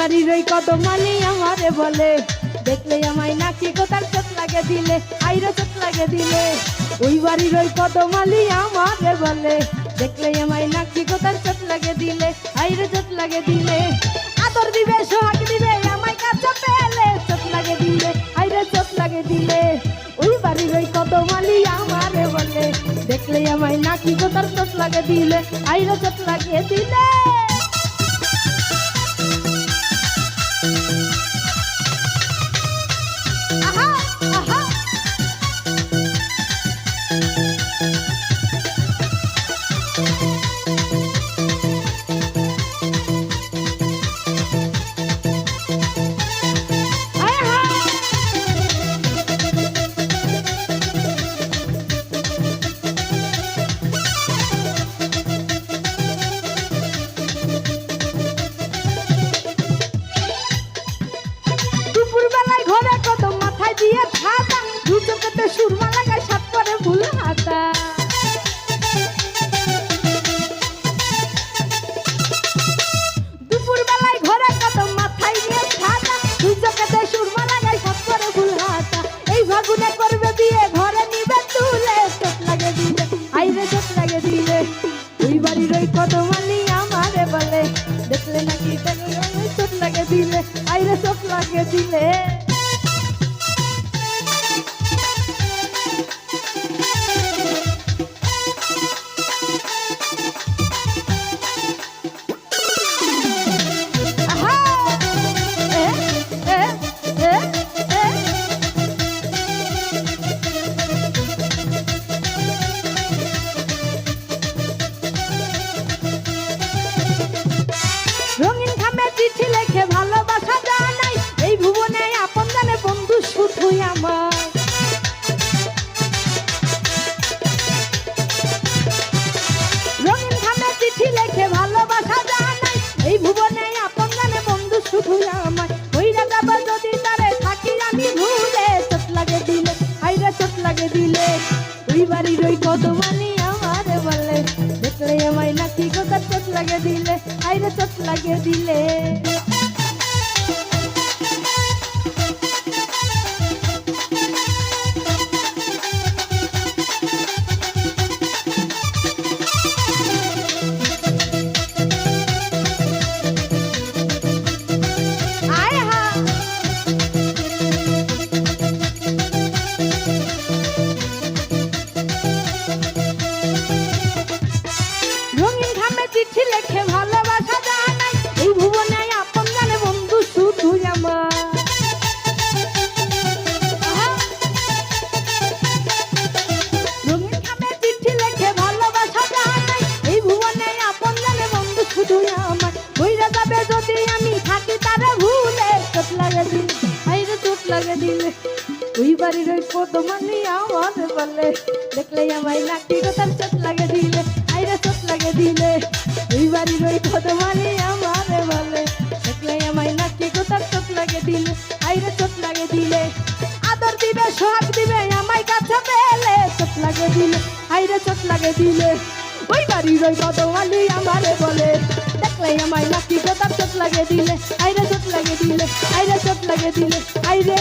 বাড়ির ওই কত মালি আমারে বলে, দেখলে আমায় নাকি কোথার চোট লাগে দিলে, আইরে চোট লাগে দিলে। ওই বাড়ির ওই কত মালি আমারে বলে, দেখলে আমায় নাকি কোথার চোট লাগে দিলে, আইরে চোট লাগে দিলে। আদর দিবে, সোহাগ দিবে, আমায় কাছে পেলে, চোট লাগে দিলে, আইরে চোট লাগে দিলে। ওই বাড়ির ওই কত মালি আমারে বলে, দেখলে আমায় নাকি কোথার চোট লাগে দিলে, আইরে চোট লাগে দিলে। বাড়ির ওই কত মালি আমারে বলে দেখলে নাকি দেখলে ওই চোখ লাগে দিলে আইরে চোখ লাগে দিলে মানি আমারে বলে। দেখলে আমায় নাকি কথা চোট লাগে দিলে আইরা চোট লাগে দিলে। ওই বাড়ির ওই কত মানি আমার বলে। দেখলে আমায় নাকি কথার চোট লাগে দিলে, আইরে চোট লাগে দিলে। ওই বাড়ির ওই কত মানি আমার বলে। দেখলে আমায় নাকি কথার চোট লাগে দিলে, আইরে চোট লাগে দিলে। আদর দিবে, সোহাগ দিবে, আমায় কাছে পেলে চোট লাগে দিলে, আইরে চোট লাগে দিলে। ওই বাড়ির ওই কত মানি আমারে বলে। দেখলে আমায় নাকি কথার চোট লাগে দিলে, আইরে চোট লাগে দিলে, আইরে চোট লাগে দিলে, আইরে